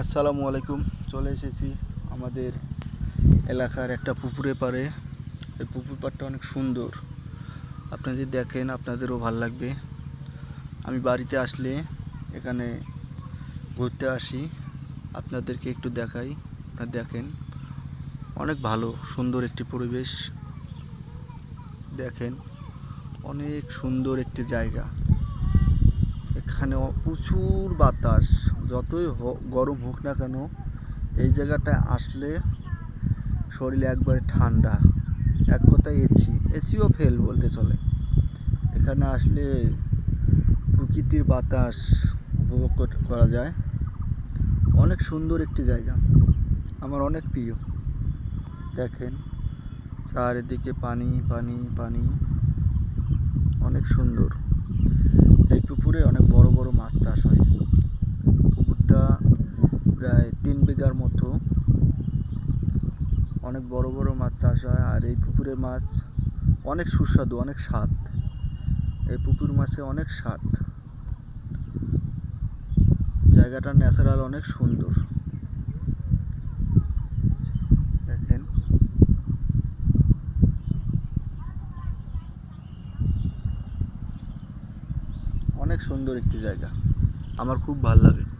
আসসালামু আলাইকুম। চলে এসেছি আমাদের এলাকার একটা পুকুরে পাড়ে। এই পুকুর পাড়টা অনেক সুন্দর। আপনারা যদি দেখেন, আপনাদেরও ভালো লাগবে। আমি বাড়িতে আসলে এখানে ঘুরতে আসি। আপনাদেরকে একটু দেখাই। আপনারা দেখেন, অনেক ভালো, সুন্দর একটি পরিবেশ। দেখেন, অনেক সুন্দর একটি জায়গা। এখানে প্রচুর বাতাস, যতই গরম হোক না কেন, এই জায়গাটায় আসলে শরীরে একবারে ঠান্ডা। এক কথায় এসি এসিও ফেল বলতে চলে। এখানে আসলে প্রকৃতির বাতাস উপভোগ করা যায়। অনেক সুন্দর একটি জায়গা। আমার অনেক প্রিয়। দেখেন, চারিদিকে পানি পানি পানি। অনেক সুন্দর এই পুকুরে অনেক বড় বড় মাছ চাষ হয় পুকুরটা প্রায় তিন বিঘার মতো। অনেক বড় বড় মাছ চাষ হয়, আর এই পুকুরের মাছ অনেক সুস্বাদু, অনেক স্বাদ। এই পুকুর মাছে অনেক স্বাদ। জায়গাটা ন্যাচারাল, অনেক সুন্দর। দেখেন। অনেক সুন্দর একটি জায়গা। আমার খুব ভালো লাগে।